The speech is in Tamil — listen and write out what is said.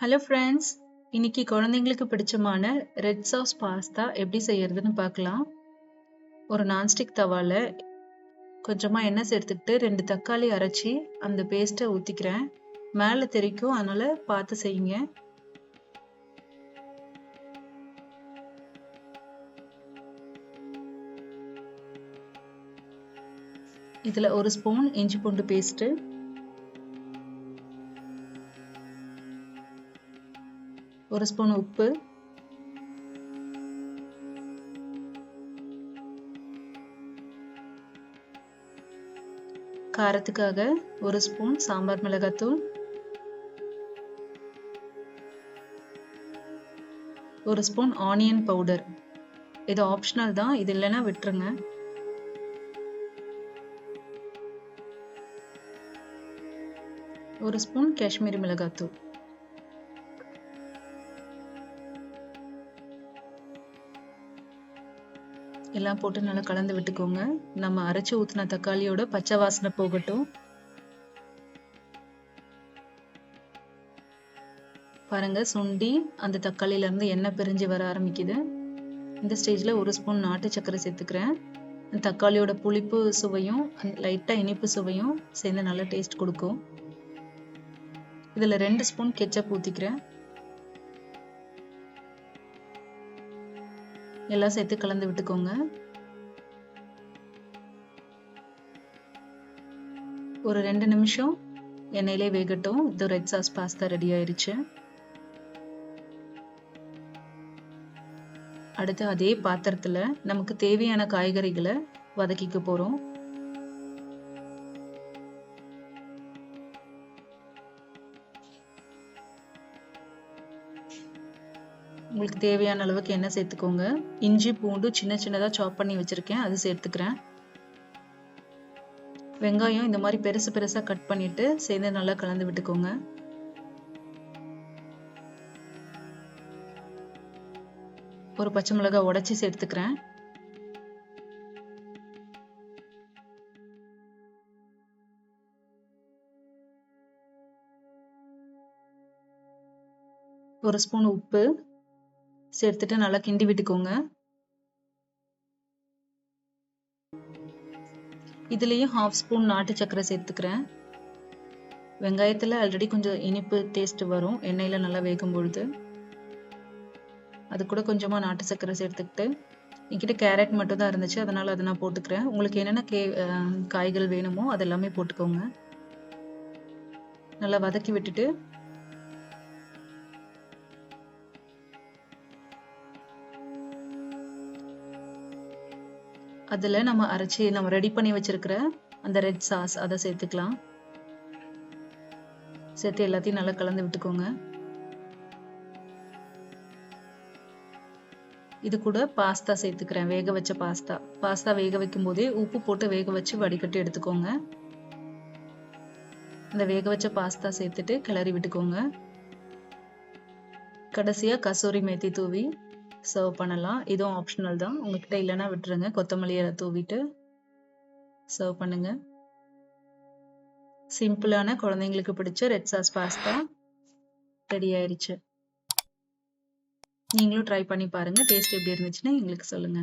ஹலோ ஃப்ரெண்ட்ஸ் இன்னைக்கு குழந்தைங்களுக்கு பிடிச்சமான ரெட் சாஸ் பாஸ்தா எப்படி செய்யறதுன்னு பார்க்கலாம். ஒரு நான்ஸ்டிக் தவால கொஞ்சமாக எண்ணெய் சேர்த்துக்கிட்டு ரெண்டு தக்காளி அரைச்சி அந்த பேஸ்ட்டை ஊற்றிக்கிறேன் மேலே தெரிக்கும் அதனால் பார்த்து செய்யுங்க. இதில் ஒரு ஸ்பூன் இஞ்சி பூண்டு பேஸ்ட்டு ஒரு ஸ்பூன் உப்பு. காரத்துக்காக ஒரு ஸ்பூன் சாம்பார் மிளகாத்தூள். ஒரு ஸ்பூன் ஆனியன் பவுடர். இது ஆப்ஷனல் தான் இது இல்லைன்னா விட்டுருங்க. ஒரு ஸ்பூன் காஷ்மீரி மிளகாத்தூள். எல்லாம் போட்டு நல்லா கலந்து விட்டுக்கோங்க. நம்ம அரைச்சி ஊற்றின தக்காளியோட பச்சை வாசனை போகட்டும். பாருங்க சுண்டி அந்த தக்காளியிலேருந்து எண்ணெய் பிரிஞ்சு வர ஆரம்பிக்குது. இந்த ஸ்டேஜில் ஒரு ஸ்பூன் நாட்டு சர்க்கரை சேர்த்துக்கிறேன். தக்காளியோட புளிப்பு சுவையும் லைட்டாக இனிப்பு சுவையும் சேர்ந்து நல்லா டேஸ்ட் கொடுக்கும். இதில் ரெண்டு ஸ்பூன் கெச்சப் ஊற்றிக்கிறேன் எல்லாம் சேர்த்து கலந்து விட்டுக்கோங்க. ஒரு ரெண்டு நிமிஷம் எண்ணெயிலே வேகட்டும். இது ரெட் சாஸ் பாஸ்தா ரெடி ஆயிடுச்சு அடுத்து அதே பாத்திரத்தில் நமக்கு தேவையான காய்கறிகளை வதக்கிக்க போகிறோம் உங்களுக்கு தேவையான அளவுக்கு எண்ணெய் சேர்த்துக்கோங்க. இஞ்சி பூண்டு சின்ன சின்னதாக சாப் பண்ணி வச்சுருக்கேன். அது சேர்த்துக்கிறேன். வெங்காயம் இந்த மாதிரி பெருசு பெருசாக கட் பண்ணிட்டு சேர்ந்து நல்லா கலந்து விட்டுக்கோங்க. ஒரு பச்சை மிளகாய் உடச்சி சேர்த்துக்கிறேன். ஒரு ஸ்பூன் உப்பு சேர்த்துட்டு நல்லா கிண்டி விட்டுக்கோங்க. இதுலேயும் ஹாஃப் ஸ்பூன் நாட்டு சர்க்கரை சேர்த்துக்கிறேன். வெங்காயத்தில் ஆல்ரெடி கொஞ்சம் இனிப்பு டேஸ்ட் வரும். எண்ணெயில் நல்லா வேகும் பொழுது. அது கூட கொஞ்சமாக நாட்டு சர்க்கரை சேர்த்துக்கிட்டு. என்கிட்ட கேரட் மட்டும் தான் இருந்துச்சு. அதனால் அதை நான் போட்டுக்கிறேன். உங்களுக்கு என்னென்ன கே காய்கள் வேணுமோ அது எல்லாமே போட்டுக்கோங்க. நல்லா வதக்கி விட்டுட்டு அதில் நம்ம அரைச்சி நம்ம ரெடி பண்ணி வச்சிருக்கிற அந்த ரெட் சாஸ் அதை சேர்த்துக்கலாம். சேர்த்து எல்லாத்தையும் நல்லா கலந்து விட்டுக்கோங்க. இது கூட பாஸ்தா சேர்த்துக்கிறேன் வேக வச்ச பாஸ்தா. பாஸ்தா வேக வைக்கும் போதே உப்பு போட்டு வேக வச்சு வடிகட்டி எடுத்துக்கோங்க. இந்த வேக வச்ச பாஸ்தா சேர்த்துட்டு கிளறி விட்டுக்கோங்க. கடைசியா கசூரி மேத்தி தூவி சர்வ் பண்ணலாம். இதுவும் ஆப்ஷனல் தான். உங்ககிட்ட இல்லைன்னா விட்டுருங்க. கொத்தமல்லி தூவிட்டு சர்வ் பண்ணுங்க. சிம்பிளான குழந்தைங்களுக்கு பிடிச்ச ரெட் சாஸ் பாஸ்தா ரெடி ஆயிடுச்சு நீங்களும் ட்ரை பண்ணி பாருங்க. டேஸ்ட் எப்படி இருந்துச்சுன்னு எங்களுக்கு சொல்லுங்க.